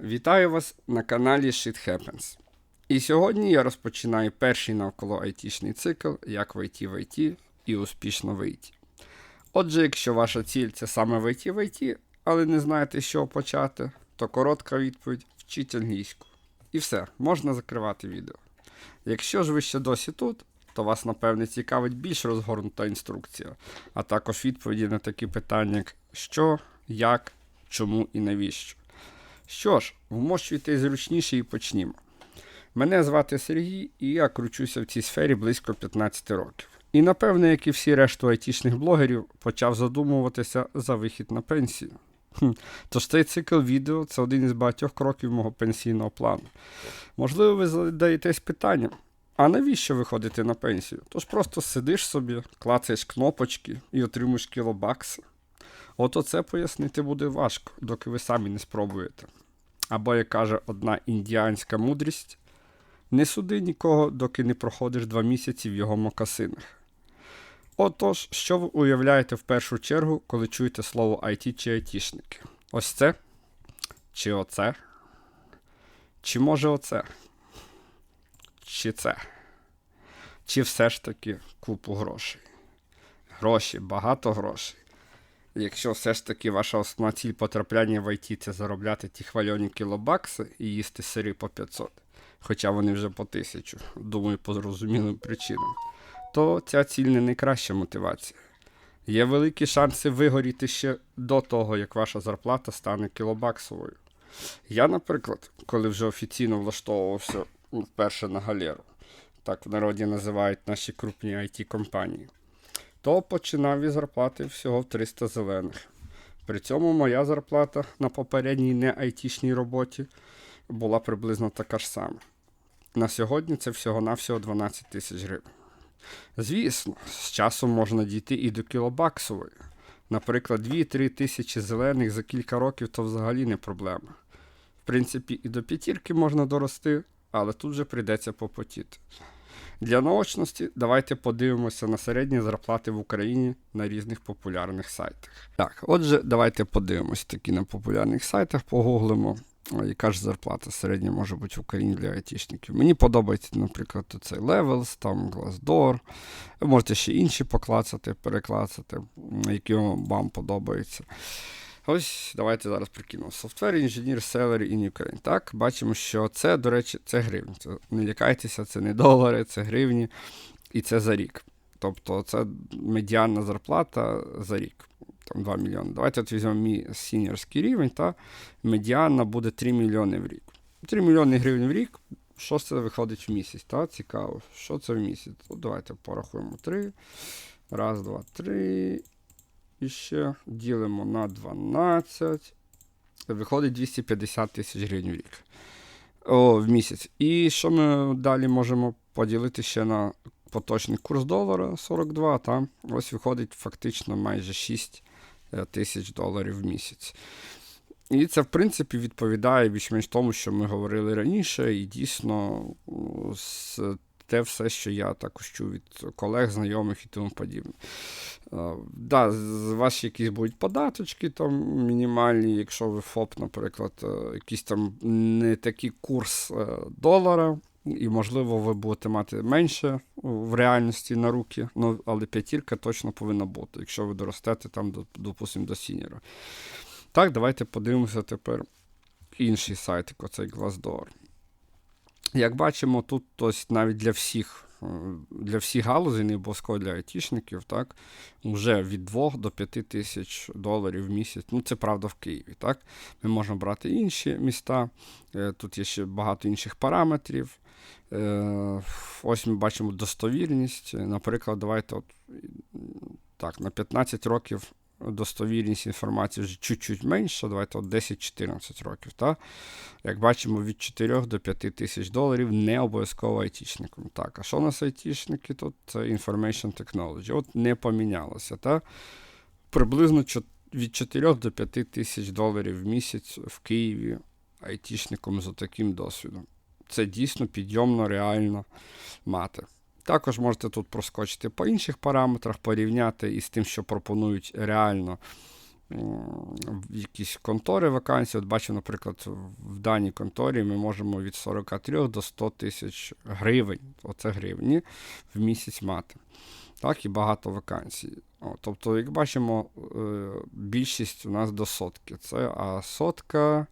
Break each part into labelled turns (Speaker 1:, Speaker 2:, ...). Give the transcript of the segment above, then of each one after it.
Speaker 1: Вітаю вас на каналі Shit Happens. І сьогодні я розпочинаю перший навколо айтішний цикл як вийти в IT і успішно вийти. Отже, якщо ваша ціль це саме вийти в IT, але не знаєте, з чого почати, то коротка відповідь вчіть англійську. І все, можна закривати відео. Якщо ж ви ще досі тут, то вас, напевне, цікавить більш розгорнута інструкція, а також відповіді на такі питання, як що, як, чому і навіщо. Що ж, вмощуйте зручніше і почнімо. Мене звати Сергій, і я кручуся в цій сфері близько 15 років. І напевне, як і всі решту айтішних блогерів, почав задумуватися за вихід на пенсію. Хм. Тож цей цикл відео це один із багатьох кроків мого пенсійного плану. Можливо, ви задаєтесь питанням, а навіщо виходити на пенсію? Тож просто сидиш собі, клацаєш кнопочки і отримуєш кілобакси. От оце пояснити буде важко, доки ви самі не спробуєте. Або, як каже одна індіанська мудрість, не суди нікого, доки не проходиш два місяці в його мокасинах. Отож, що ви уявляєте в першу чергу, коли чуєте слово IT чи айтішники? Ось це? Чи оце? Чи може оце? Чи це? Чи все ж таки купу грошей? Гроші, багато грошей. Якщо все ж таки ваша основна ціль потрапляння в IT це заробляти ті хвальоні кілобакси і їсти сири по 500, хоча вони вже по 1000, думаю, по зрозумілим причинам, то ця ціль не найкраща мотивація. Є великі шанси вигоріти ще до того, як ваша зарплата стане кілобаксовою. Я, наприклад, коли вже офіційно влаштовувався вперше на галеру, так в народі називають наші крупні it компанії то починав із зарплати всього в 300 зелених. При цьому моя зарплата на попередній не айтішній роботі була приблизно така ж сама. На сьогодні це всього-навсього 12 тисяч гривень. Звісно, з часом можна дійти і до кілобаксової. Наприклад, 2-3 тисячі зелених за кілька років то взагалі не проблема. В принципі, і до п'ятірки можна дорости, але тут же прийдеться попотіти. Для наочності давайте подивимося на середні зарплати в Україні на різних популярних сайтах. Так, отже, давайте подивимося такі на популярних сайтах, погуглимо, яка ж зарплата середня може бути в Україні для айтішників. Мені подобається, наприклад, цей Levels, там Glassdoor. Ви можете ще інші поклацати, переклацати, які вам подобаються. Ось давайте зараз прикинемо. Software Engineer Salary in Ukraine. Так, бачимо, що це, до речі, це гривні. Це, не лякайтеся, це не долари, це гривні, і це за рік. Тобто це медіанна зарплата за рік. Там 2 мільйони. Давайте от візьмемо мій сіньорський рівень, та медіанна буде 3 мільйони в рік. 3 мільйони гривень в рік. Що це виходить в місяць? Та? Цікаво. Що це в місяць? От давайте порахуємо 3. Раз, два, три. І ще ділимо на 12. Виходить 250 тисяч гривень в рік. О, в місяць. І що ми далі можемо поділити ще на поточний курс долара 42, там ось виходить фактично майже 6 тисяч доларів в місяць. І це, в принципі, відповідає більш-менш тому, що ми говорили раніше, і дійсно з те все, що я також чув від колег, знайомих і тому подібне. Uh, да, з вас якісь будуть податочки там мінімальні, якщо ви ФОП, наприклад, uh, якийсь там не такий курс uh, долара, і, можливо, ви будете мати менше в реальності на руки, ну, але п'ятірка точно повинна бути, якщо ви доростете там, допустимо, до сінєра. Так, давайте подивимося тепер інший сайт, як оцей Glassdoor. Як бачимо, тут ось навіть для всіх для всіх галузей, не обов'язково для айтішників, так, вже від 2 до 5 тисяч доларів в місяць. Ну, це правда в Києві. так. Ми можемо брати інші міста, тут є ще багато інших параметрів. Ось ми бачимо достовірність. Наприклад, давайте от, так, на 15 років достовірність інформації вже чуть-чуть менша, давайте от 10-14 років. Та? Як бачимо, від 4 до 5 тисяч доларів не обов'язково айтішником. Так, а що у нас айтішники? Тут це Information Technology. От не помінялося. Та? Приблизно від 4 до 5 тисяч доларів в місяць в Києві айтішником з таким досвідом. Це дійсно підйомно реально мати. Також можете тут проскочити по інших параметрах, порівняти із тим, що пропонують реально якісь контори вакансії. От бачу, наприклад, в даній конторі ми можемо від 43 до 100 тисяч гривень, оце гривні, в місяць мати. Так, і багато вакансій. О, тобто, як бачимо, е, більшість у нас до сотки. Це, а сотка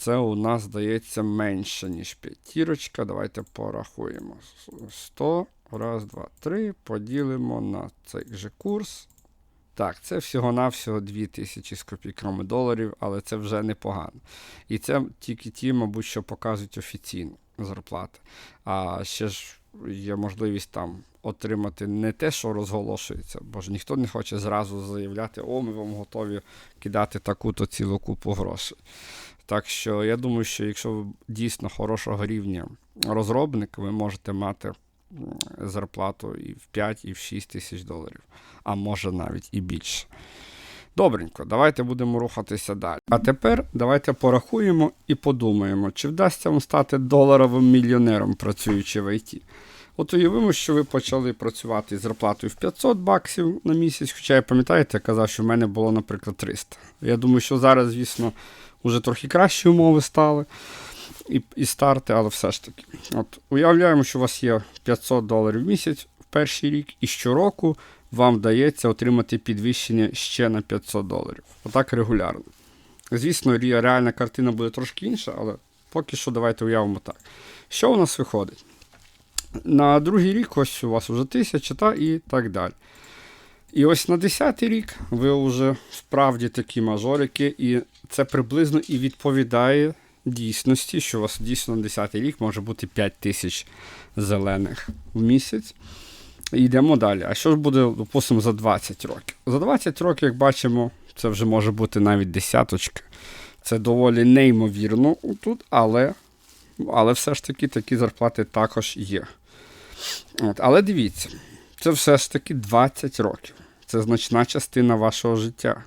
Speaker 1: це у нас здається менше, ніж п'ятірочка. Давайте порахуємо. 100, раз, два, три. Поділимо на цей же курс. Так, це всього-навсього 2000 з копійками доларів, але це вже непогано. І це тільки ті, мабуть, що показують офіційну зарплати. А ще ж є можливість там отримати не те, що розголошується, бо ж ніхто не хоче зразу заявляти, о, ми вам готові кидати таку-то цілу купу грошей. Так що я думаю, що якщо ви дійсно хорошого рівня розробник, ви можете мати зарплату і в 5, і в 6 тисяч доларів, а може навіть і більше. Добренько, давайте будемо рухатися далі. А тепер давайте порахуємо і подумаємо, чи вдасться вам стати доларовим мільйонером, працюючи в ІТ. От уявимо, що ви почали працювати з зарплатою в 500 баксів на місяць, хоча я пам'ятаєте, я казав, що в мене було, наприклад, 300. Я думаю, що зараз, звісно, вже трохи кращі умови стали і, і старти, але все ж таки. От, уявляємо, що у вас є 500 доларів в місяць в перший рік, і щороку вам вдається отримати підвищення ще на 500 доларів. Отак регулярно. Звісно, реальна картина буде трошки інша, але поки що давайте уявимо так. Що у нас виходить? На другий рік ось у вас вже тисяча та і так далі. І ось на 10-й рік ви вже справді такі мажорики, і це приблизно і відповідає дійсності, що у вас дійсно на 10-й рік може бути 5 тисяч зелених в місяць. Йдемо далі. А що ж буде, допустимо, за 20 років? За 20 років, як бачимо, це вже може бути навіть десяточка. Це доволі неймовірно тут, але, але все ж таки такі зарплати також є. От, але дивіться, це все ж таки 20 років. Це значна частина вашого життя.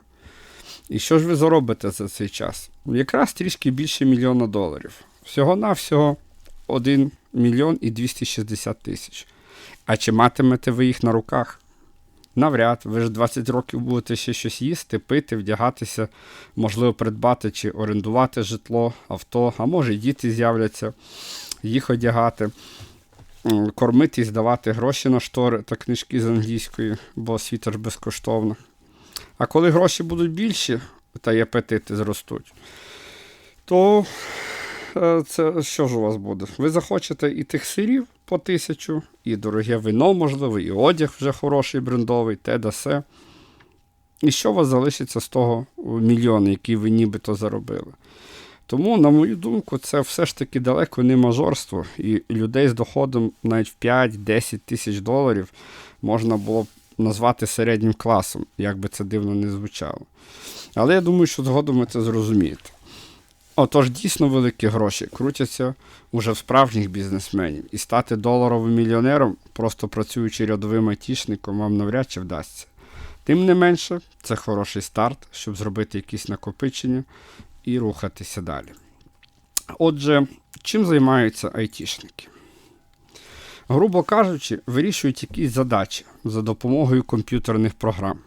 Speaker 1: І що ж ви заробите за цей час? Якраз трішки більше мільйона доларів. Всього-навсього 1 мільйон і 260 тисяч. А чи матимете ви їх на руках? Навряд, ви ж 20 років будете ще щось їсти, пити, вдягатися, можливо, придбати чи орендувати житло, авто, а може й діти з'являться, їх одягати, кормити і здавати гроші на штори та книжки з англійської, бо освіта ж безкоштовна. А коли гроші будуть більші та й апетити зростуть, то е, це що ж у вас буде? Ви захочете і тих сирів по тисячу, і дороге вино, можливо, і одяг вже хороший, брендовий, те да се. І що у вас залишиться з того мільйона, який ви нібито заробили? Тому, на мою думку, це все ж таки далеко не мажорство, і людей з доходом навіть в 5-10 тисяч доларів можна було б назвати середнім класом, як би це дивно не звучало. Але я думаю, що згодом ви це зрозумієте. Отож, дійсно великі гроші крутяться уже в справжніх бізнесменів. І стати доларовим мільйонером, просто працюючи рядовим айтішником, вам навряд чи вдасться. Тим не менше, це хороший старт, щоб зробити якісь накопичення і рухатися далі. Отже, чим займаються айтішники? Грубо кажучи, вирішують якісь задачі за допомогою комп'ютерних програм.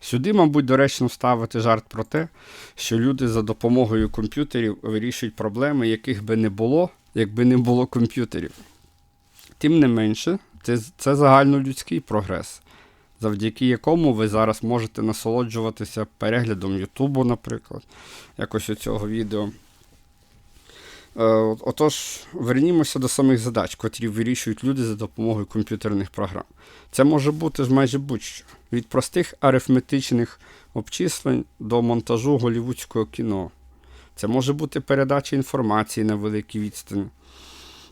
Speaker 1: Сюди, мабуть, доречно вставити жарт про те, що люди за допомогою комп'ютерів вирішують проблеми, яких би не було, якби не було комп'ютерів. Тим не менше, це, це загальнолюдський прогрес, завдяки якому ви зараз можете насолоджуватися переглядом Ютубу, наприклад, якось у цього відео. Е, Отож, вернімося до самих задач, котрі вирішують люди за допомогою комп'ютерних програм. Це може бути майже будь-що. Від простих арифметичних обчислень до монтажу голівудського кіно. Це може бути передача інформації на великій відстані,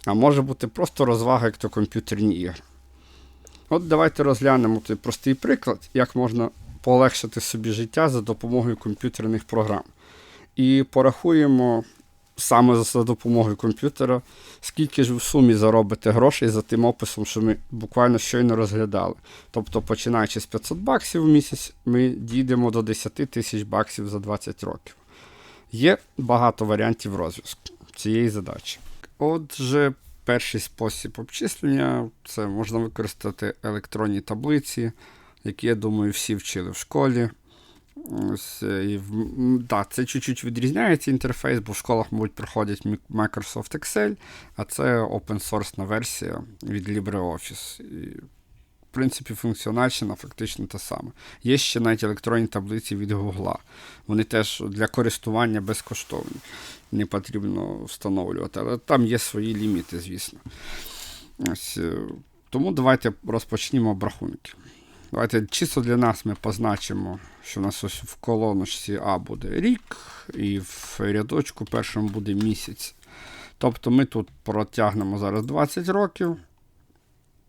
Speaker 1: а може бути просто розвага, як то комп'ютерні ігри. От давайте розглянемо той простий приклад, як можна полегшити собі життя за допомогою комп'ютерних програм. І порахуємо саме за допомогою комп'ютера, скільки ж в сумі заробите грошей за тим описом, що ми буквально щойно розглядали. Тобто, починаючи з 500 баксів в місяць, ми дійдемо до 10 тисяч баксів за 20 років. Є багато варіантів розв'язку цієї задачі. Отже, перший спосіб обчислення це можна використати електронні таблиці, які, я думаю, всі вчили в школі. Ось, е, і, да, це чуть-чуть відрізняється інтерфейс, бо в школах, мабуть, проходять Microsoft Excel, а це open source версія від LibreOffice. Принципі, функціональщина фактично та сама. Є ще навіть електронні таблиці від Google. Вони теж для користування безкоштовні. Не потрібно встановлювати, але там є свої ліміти, звісно. Ось, е, тому давайте розпочнімо обрахунки. Давайте чисто для нас ми позначимо, що у нас ось в колоночці А буде рік, і в рядочку першому буде місяць. Тобто ми тут протягнемо зараз 20 років.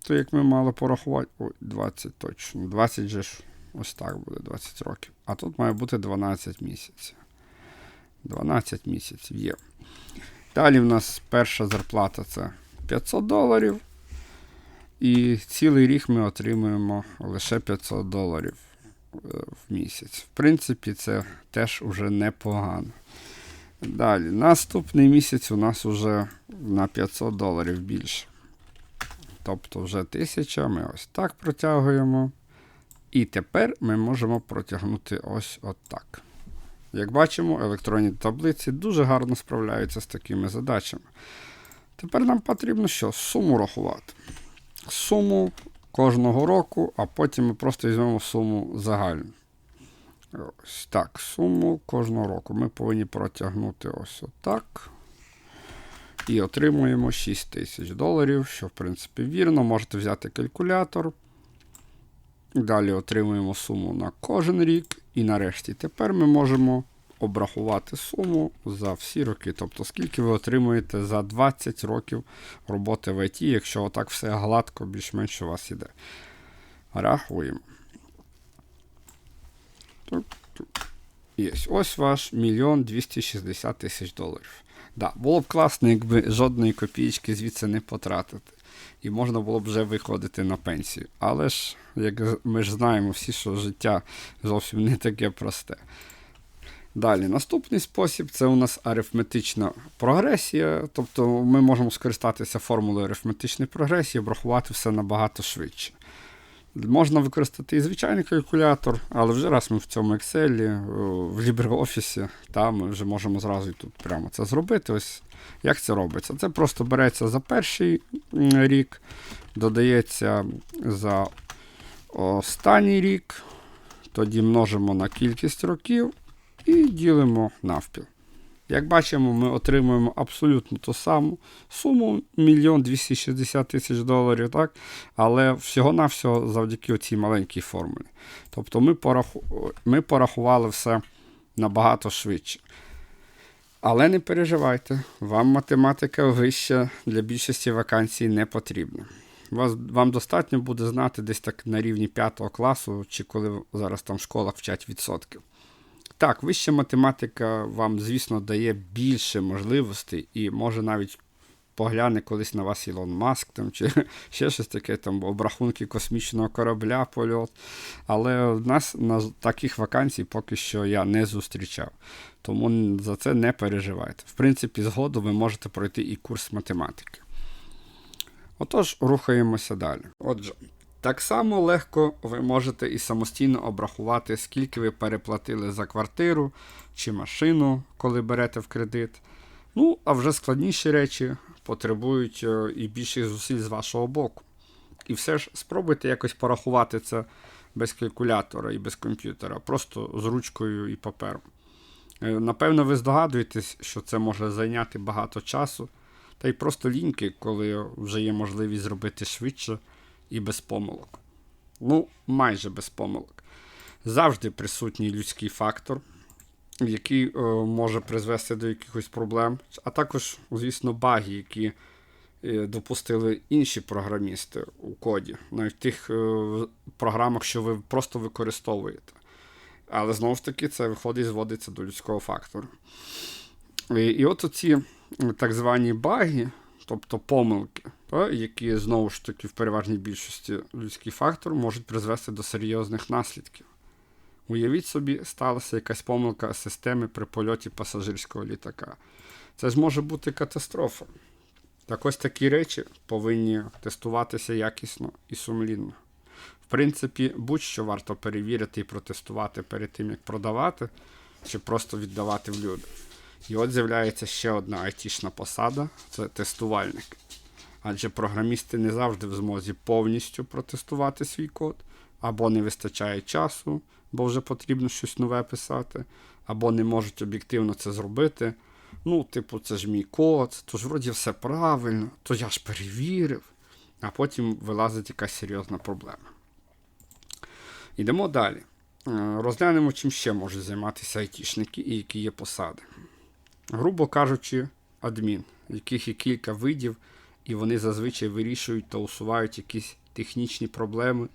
Speaker 1: То як ми мали порахувати. Ой, 20 точно. 20 же ж ось так буде 20 років. А тут має бути 12 місяців. 12 місяців є. Далі в нас перша зарплата це 500 доларів. І цілий рік ми отримуємо лише 500 доларів е, в місяць. В принципі, це теж уже непогано. Далі, наступний місяць у нас вже на 500 доларів більше. Тобто вже 1000 ми ось так протягуємо. І тепер ми можемо протягнути ось отак. Як бачимо, електронні таблиці дуже гарно справляються з такими задачами. Тепер нам потрібно що? Суму рахувати. Суму кожного року, а потім ми просто візьмемо суму загальну. Ось так, суму кожного року. Ми повинні протягнути ось отак. І отримуємо 6 тисяч доларів, що в принципі вірно. Можете взяти калькулятор. Далі отримуємо суму на кожен рік. І нарешті тепер ми можемо обрахувати суму за всі роки. Тобто, скільки ви отримуєте за 20 років роботи в ІТ, якщо отак все гладко, більш-менш у вас іде. Рахуємо. Тук-тук. Ось ваш мільйон 260 тисяч доларів. Да, було б класно, якби жодної копійки звідси не потратити. І можна було б вже виходити на пенсію. Але ж, як ми ж знаємо всі, що життя зовсім не таке просте. Далі, наступний спосіб це у нас арифметична прогресія. Тобто ми можемо скористатися формулою арифметичної прогресії, обрахувати все набагато швидше. Можна використати і звичайний калькулятор, але вже раз ми в цьому Excel, в LibreOffice, та ми вже можемо зразу і тут прямо це зробити. Ось як це робиться? Це просто береться за перший рік, додається за останній рік, тоді множимо на кількість років і ділимо навпіл. Як бачимо, ми отримуємо абсолютно ту саму суму 1 260 тисяч доларів, так? але всього-навсього завдяки цій маленькій формулі. Тобто ми, пораху... ми порахували все набагато швидше. Але не переживайте, вам математика вища для більшості вакансій не потрібна. Вас, вам достатньо буде знати десь так на рівні 5 класу, чи коли зараз там в школах вчать відсотків. Так, вища математика вам, звісно, дає більше можливостей і може навіть погляне колись на вас Ілон Маск там, чи ще щось таке, там обрахунки космічного корабля, польот. Але в нас на таких вакансій поки що я не зустрічав. Тому за це не переживайте. В принципі, згодом ви можете пройти і курс математики. Отож, рухаємося далі. Отже, так само легко ви можете і самостійно обрахувати, скільки ви переплатили за квартиру чи машину, коли берете в кредит. Ну, а вже складніші речі потребують е, і більших зусиль з вашого боку. І все ж спробуйте якось порахувати це без калькулятора і без комп'ютера, просто з ручкою і папером. Е, Напевно, ви здогадуєтесь, що це може зайняти багато часу, та й просто ліньки, коли вже є можливість зробити швидше і без помилок. Ну, майже без помилок. Завжди присутній людський фактор, який е, може призвести до якихось проблем, а також, звісно, баги, які е, допустили інші програмісти у коді, навіть в тих е, програмах, що ви просто використовуєте. Але знову ж таки, це виходить, зводиться до людського фактору. І, і от оці так звані баги, тобто помилки, які знову ж таки в переважній більшості людський фактор можуть призвести до серйозних наслідків. Уявіть собі, сталася якась помилка системи при польоті пасажирського літака. Це ж може бути катастрофа. Так ось такі речі повинні тестуватися якісно і сумлінно. В принципі, будь-що варто перевірити і протестувати перед тим, як продавати, чи просто віддавати в люди. І от з'являється ще одна айтішна посада це тестувальник. Адже програмісти не завжди в змозі повністю протестувати свій код, або не вистачає часу, бо вже потрібно щось нове писати, або не можуть об'єктивно це зробити. Ну, типу, це ж мій код, то ж вроді все правильно, то я ж перевірив, а потім вилазить якась серйозна проблема. Йдемо далі. Е, Розглянемо, чим ще можуть займатися айтішники і які є посади. Грубо кажучи, адмін, яких є кілька видів, і вони зазвичай вирішують та усувають якісь технічні проблеми,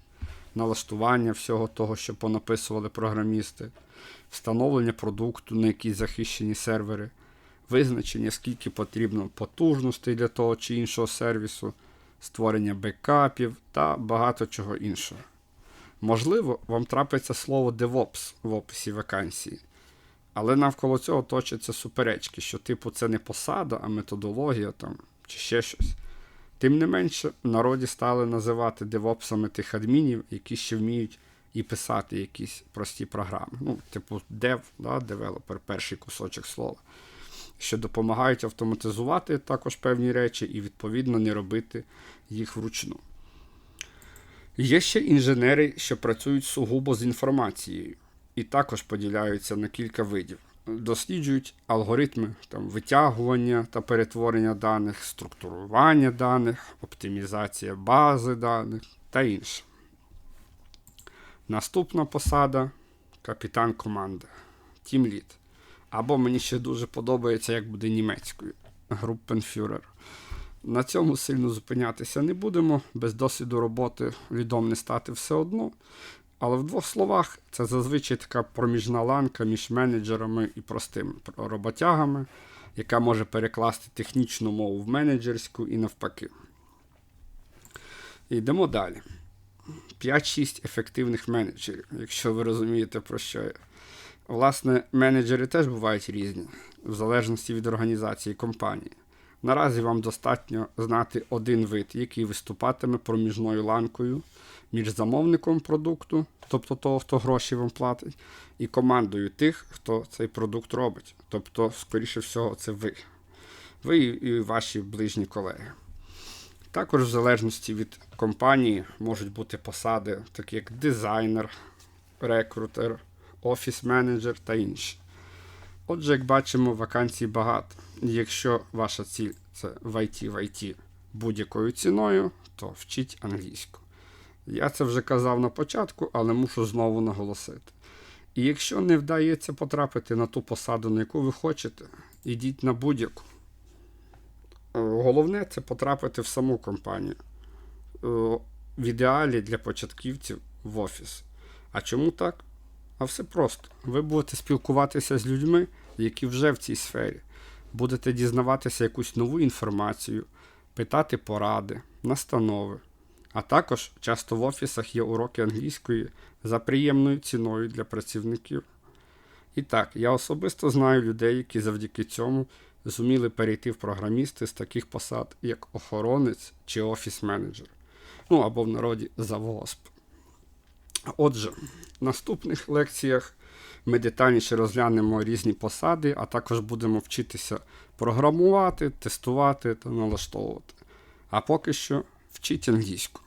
Speaker 1: налаштування всього того, що понаписували програмісти, встановлення продукту на якісь захищені сервери, визначення, скільки потрібно потужностей для того чи іншого сервісу, створення бекапів та багато чого іншого. Можливо, вам трапиться слово DevOps в описі вакансії. Але навколо цього точаться суперечки, що, типу, це не посада, а методологія там, чи ще щось. Тим не менше, в народі стали називати девопсами тих адмінів, які ще вміють і писати якісь прості програми. Ну, типу, dev, да, девелопер, перший кусочок слова, що допомагають автоматизувати також певні речі і, відповідно, не робити їх вручну. Є ще інженери, що працюють сугубо з інформацією і також поділяються на кілька видів. Досліджують алгоритми там, витягування та перетворення даних, структурування даних, оптимізація бази даних та інше. Наступна посада капітан команди, тімлід. Або мені ще дуже подобається, як буде німецькою группенфюрер. На цьому сильно зупинятися не будемо. Без досвіду роботи лідом не стати все одно. Але в двох словах це зазвичай така проміжна ланка між менеджерами і простими роботягами, яка може перекласти технічну мову в менеджерську і навпаки. Йдемо далі. 5-6 ефективних менеджерів, якщо ви розумієте, про що я. Власне, менеджери теж бувають різні, в залежності від організації компанії. Наразі вам достатньо знати один вид, який виступатиме проміжною ланкою між замовником продукту, тобто того, хто гроші вам платить, і командою тих, хто цей продукт робить. Тобто, скоріше всього, це ви. Ви і ваші ближні колеги. Також, в залежності від компанії, можуть бути посади, такі як дизайнер, рекрутер, офіс-менеджер та інші. Отже, як бачимо, вакансій багато. Якщо ваша ціль це в IT в IT будь-якою ціною, то вчіть англійську. Я це вже казав на початку, але мушу знову наголосити. І якщо не вдається потрапити на ту посаду, на яку ви хочете, ідіть на будь-яку. Е, Головне це потрапити в саму компанію. Е, В ідеалі для початківців в офіс. А чому так? А все просто. Ви будете спілкуватися з людьми, які вже в цій сфері. Будете дізнаватися якусь нову інформацію, питати поради, настанови. А також часто в офісах є уроки англійської за приємною ціною для працівників. І так, я особисто знаю людей, які завдяки цьому зуміли перейти в програмісти з таких посад, як охоронець чи офіс-менеджер. Ну або в народі завгосп. Отже, в наступних лекціях ми детальніше розглянемо різні посади, а також будемо вчитися програмувати, тестувати та налаштовувати. А поки що вчіть англійську.